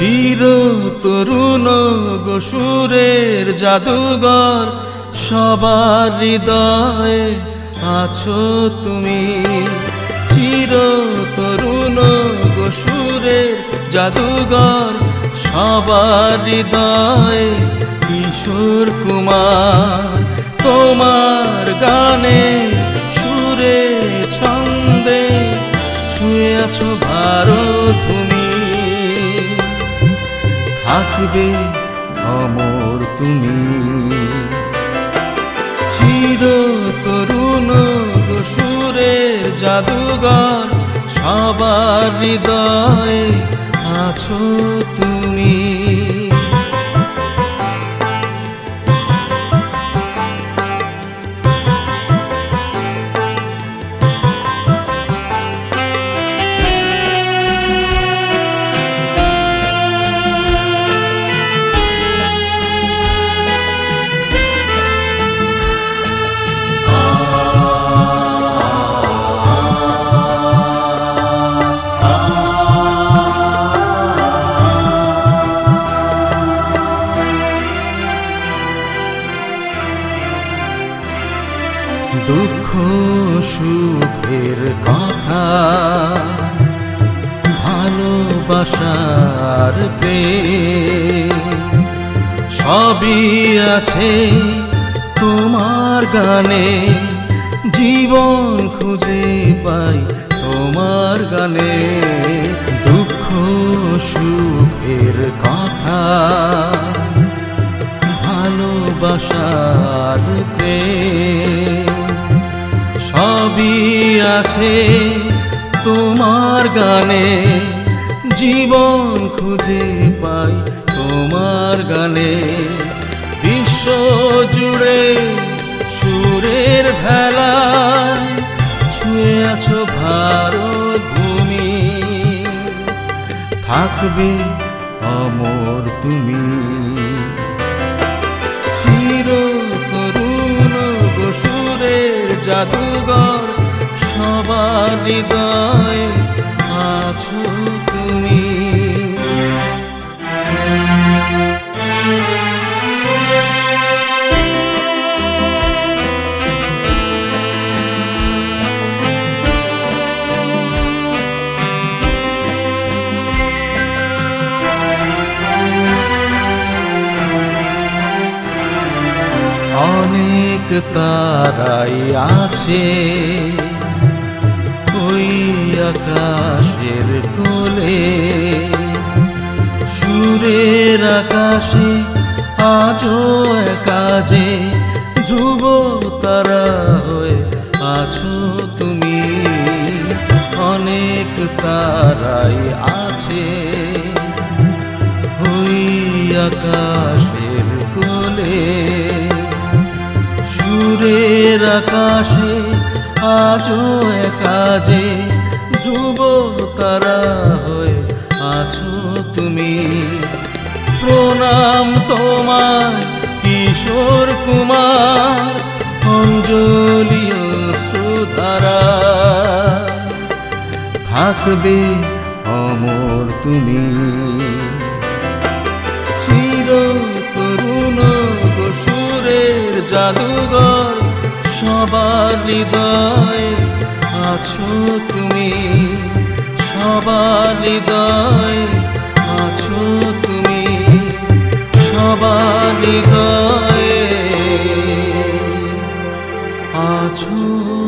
চির তরুণ গোসুরের জাদুঘর। সবার হৃদয়ে আছো তুমি। চির তরুণ গোসুরের জাদুঘর। সবার হৃদয়ে কিশোর কুমার। তোমার গানে সুরে ছন্দে ছুঁয়ে আছো ভারত ভূমি। থাকবে অমর তুমি। চির তরুণ সুরের জাদুগর সবার হৃদয় আছো তুমি। দুঃখ, সুখের কথা, ভালোবাসার প্রেম, সবই আছে তোমার গানে। জীবন খুঁজে পাই তোমার গানে। দুঃখ, সুখের কথা, ভালোবাসার প্রেম আছে তোমার গানে, জীবন খুঁজে পাই তোমার গানে। বিশ্ব জুড়ে সুরের ভেলা ছুঁয়ে আছো ভারত ভূমি থাকবে অমর তুমি। চির তরুণ গোসুরের জাদুঘর সবার হৃদয়ে আছো তুমি। অনেক তারাই আছে। আকাশের কোলে, সুরের আকাশে আজও কাজে ধ্রুব তারা হয়ে আছো তুমি। অনেক তারাই আছে ওই আকাশের কোলে, সুরের আকাশে আজও কাজে ধ্রুব তারা হয়ে আছো তুমি। প্রণাম তোমার, কিশোর কুমার, অঞ্জলি সুধারা। থাকবে অমর তুমি। চির তরুণ গোসুরের জাদুঘর, সবার হৃদয়ে আছো তুমি সবার হৃদয় আছো তুমি সবার হৃদয়ে আছো।